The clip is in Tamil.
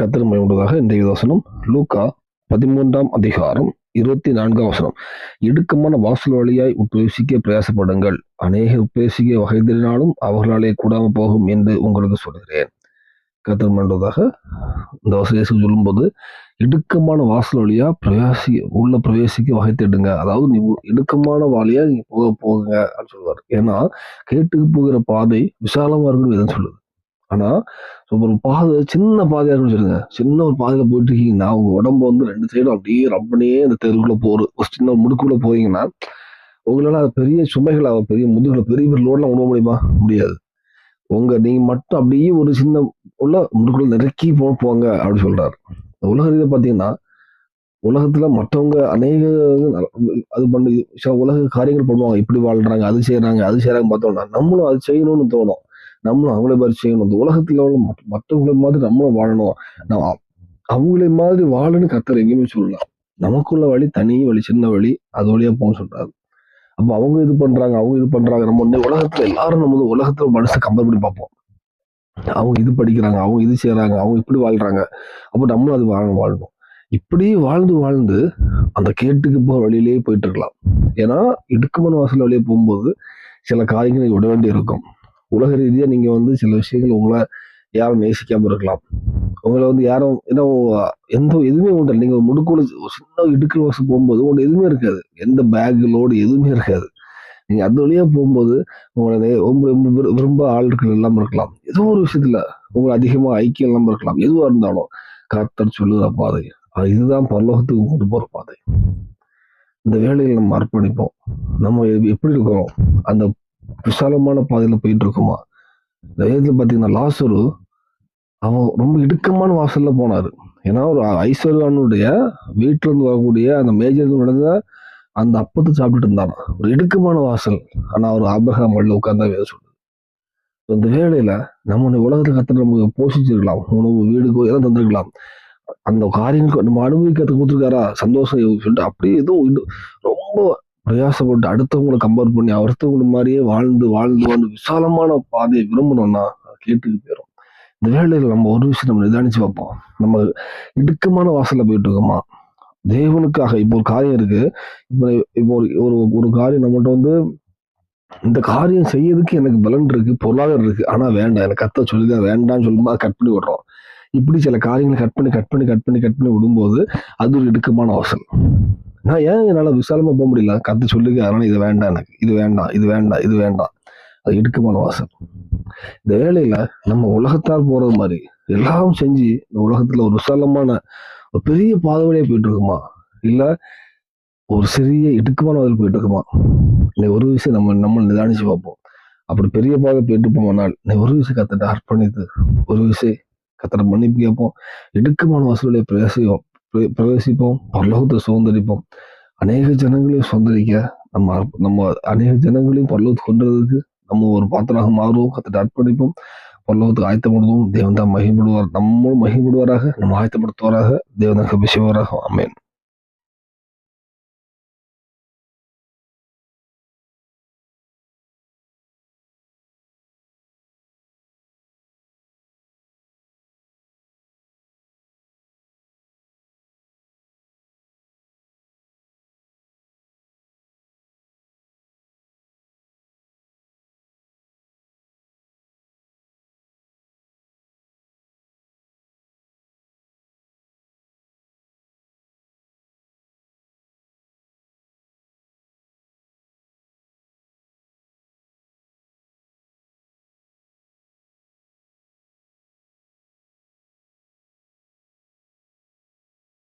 கத்திரமை உண்டதாக இன்றைய வசனம் லூக்கா பதிமூன்றாம் அதிகாரம் இருபத்தி நான்காம் வசனம். இடுக்கமான வாசல் வழியாய் உட்பிரவேசிக்க பிரயாசப்படுங்கள். அநேக உட்பிரவேசிக்க வகை தேடினாலும் அவர்களாலே கூடாமல் போகும் என்று உங்களுக்கு சொல்கிறேன் கத்திரமை உண்டதாக இந்த வசதியை சொல்லும்போது இடுக்கமான வாசல் வழியா பிரவேசி உள்ள பிரவேசிக்க வகை தேடுங்க. அதாவது நீ உ- இடுக்கமான வாலியா நீங்க போக போகுங்க அப்படின்னு சொல்லுவார். ஏன்னா கேட்டுக்கு போகிற பாதை விசாலமா இருக்குன்னு எதுவும் சொல்லுது. ஆனா ஒரு பாதை சின்ன பாதையா இருக்குன்னு சொல்லுங்க. சின்ன ஒரு பாதையில போயிட்டு இருக்கீங்கன்னா உங்க உடம்பு வந்து ரெண்டு சைடும் அப்படியே ரப்பனே அந்த தெருக்குள்ளே போற ஒரு சின்ன முடுக்குள்ள போறீங்கன்னா உங்களால அது பெரிய சுமைகளை பெரிய முதுகுல பெரிய பெரிய லோட்லாம் உணவ முடியுமா? முடியாது. உங்க நீங்க மட்டும் அப்படியே ஒரு சின்ன உள்ள முடுக்குள்ள நெருக்கி போ போங்க அப்படின்னு சொல்றாரு. உலக ரீதியா பாத்தீங்கன்னா உலகத்துல மற்றவங்க அநேக அது பண்ணி சில உலக காரியங்கள் பண்ணுவாங்க. இப்படி வாழ்றாங்க அது செய்யறாங்க அது செய்யறாங்க பார்த்தோம்னா நம்மளும் அது செய்யணும்னு தோணும். நம்மளும் அவங்கள மாதிரி செய்யணும். இந்த உலகத்துல உள்ள மற்றவங்கள மற்றவங்களை மாதிரி நம்மளும் வாழணும். நம்ம அவ- அவங்களே மாதிரி வாழணும்னு கத்தர் எங்கேயுமே சொல்லலாம் நமக்குள்ள வழி தனி வழி சின்ன வழி அது வழியா போகணும்னு சொல்றாரு. அப்ப அவங்க இது பண்றாங்க அவங்க இது பண்றாங்க. நம்ம வந்து உலகத்துல எல்லாரும் நம்ம வந்து உலகத்துல மனசை கம்பேர் பண்ணி பார்ப்போம். அவங்க இது படிக்கிறாங்க அவங்க இது செய்யறாங்க அவங்க இப்படி வாழ்றாங்க. அப்ப நம்மளும் அது வாழணும் வாழணும். இப்படி வாழ்ந்து வாழ்ந்து அந்த கேட்டுக்கு போற வழியிலேயே போயிட்டு இருக்கலாம். ஏன்னா இடுக்குமன் வாசல் வழியே போகும்போது சில காரியங்களை விட வேண்டி இருக்கும் உலக ரீதியாக நீங்கள் வந்து சில விஷயங்கள் உங்களை யாரும் நேசிக்காமல் இருக்கலாம். உங்களை வந்து யாரும் ஏன்னா எந்த எதுவுமே உண்டு நீங்கள் முடுக்கோடு முடுக்குள்ள ஒரு சின்ன இடுக்கல் வாசல் போகும்போது உங்களுக்கு எதுவுமே இருக்காது. எந்த பேக் லோடு எதுவுமே இருக்காது. நீங்கள் அது வழியாக போகும்போது உங்களை ரொம்ப ரொம்ப விரும்ப ஆளுக்கள் எல்லாம் இருக்கலாம். ஏதோ ஒரு விஷயத்தில் உங்களை அதிகமாக ஐக்கியம் இல்லாமல் இருக்கலாம். எதுவாக இருந்தாலும் கர்த்தர் சொல்லுற பாதை. அது இதுதான் பரலோகத்துக்கு கொண்டு போகிற பாதை. இந்த வேலையில் நம்ம அர்ப்பணிப்போம். நம்ம எப்படி இருக்கிறோம் அந்த விசாலமான பாதையில் போயிட்டு இருக்குமா இந்த வேதத்துல பார்த்தீங்கன்னா லாசரு அவன் ரொம்ப இடுக்கமான வாசலில் போனார். ஏன்னா ஒரு ஐஸ்வர்யானுடைய வீட்டில் இருந்து வரக்கூடிய அந்த மேஜர் நடந்த அந்த அப்பத்தை சாப்பிட்டுட்டு இருந்தானா. ஒரு இடுக்கமான வாசல். ஆனால் அவர் ஆபிரகாம் வழியில் உட்காந்தா வேலை சொல்லுது. இந்த வேலையில் நம்ம உலகத்தில் உலகத்தை நமக்கு போஷிச்சிருக்கலாம். உணவு வீடுக்கோ எதாவது எல்லாம் தந்திருக்கலாம். அந்த காரியங்களுக்கு நம்ம அனுபவிக்கிறதுக்கு கொடுத்துருக்காரா? சந்தோஷம் சொல்லிட்டு அப்படியே ஏதோ இது- ரொம்ப பிரயாசப்பட்டு அடுத்தவங்களை கம்பேர் பண்ணி அடுத்தவங்களை மாதிரியே வாழ்ந்து வாழ்ந்து வாழ்ந்து விசாலமான பாதையை விரும்பணும்னா கேட்டுக்கு போயிடும் இந்த வேலையில் நம்ம ஒரு விஷயம் நம்ம நிதானிச்சு பார்ப்போம். நம்ம இடுக்கமான வாசலில் போயிட்டு இருக்கோமா? தேவனுக்காக இப்போ ஒரு காரியம் இருக்கு. இப்போ இப்போ ஒரு ஒரு ஒரு காரியம் நம்மகிட்ட வந்து இந்த காரியம் செய்யறதுக்கு எனக்கு பலன் இருக்கு பொருளாதாரம் இருக்கு. ஆனா வேண்டாம் எனக்கு கத்த சொல்லிதான் வேண்டாம்னு சொல்லும்போது கட் பண்ணி விடுறோம். இப்படி சில காரியங்களை கட் பண்ணி கட் பண்ணி கட் பண்ணி கட் பண்ணி விடும்போது அது ஒரு இடுக்கமான வாசல். நான் ஏன் என்னால் விசாலமாக போக முடியல? கற்று சொல்லுங்க. அதனால் இது வேண்டாம் எனக்கு. இது வேண்டாம். இது வேண்டாம். இது வேண்டாம். அது இடுக்கமான வாசல். இந்த வேலையில நம்ம உலகத்தால் போகிறது மாதிரி எல்லாம் செஞ்சு இந்த உலகத்துல ஒரு விசாலமான ஒரு பெரிய பாதை வழியா போயிட்டு இருக்குமா இல்லை ஒரு சிறிய இடுக்கமான வாதில் போயிட்டு இருக்குமா இந்த ஒரு விஷயம் நம்ம நம்ம நிதானிச்சு பார்ப்போம். அப்படி பெரிய பாதை போயிட்டு போனால் நீ ஒரு விஷயம் கத்துட்டு அர்ப்பணித்து ஒரு விஷயம் கத்தட்ட மன்னிப்பு கேட்போம். இடுக்கமான வாசலுடைய பிரவேசிப்போம் பிரவேசிப்போம் பரலோகத்தை சுதந்திரிப்போம் அநேக ஜனங்களையும் சுதந்திரிக்க நம்ம நம்ம அநேக ஜனங்களையும் பரலோகத்துக்கு கொண்டதுக்கு நம்ம ஒரு பாத்திராக மாறுவோம் கத்திட்டு அர்ப்பணிப்போம் பரலோகத்துக்கு ஆயத்தப்படுவோம் தேவன் தான் மகிழ்படுவார் நம்மளும் மகிழ்படுவாராக நம்ம ஆயத்தப்படுத்துவாராக தேவன் தான் கபிசுவாராக அமேன்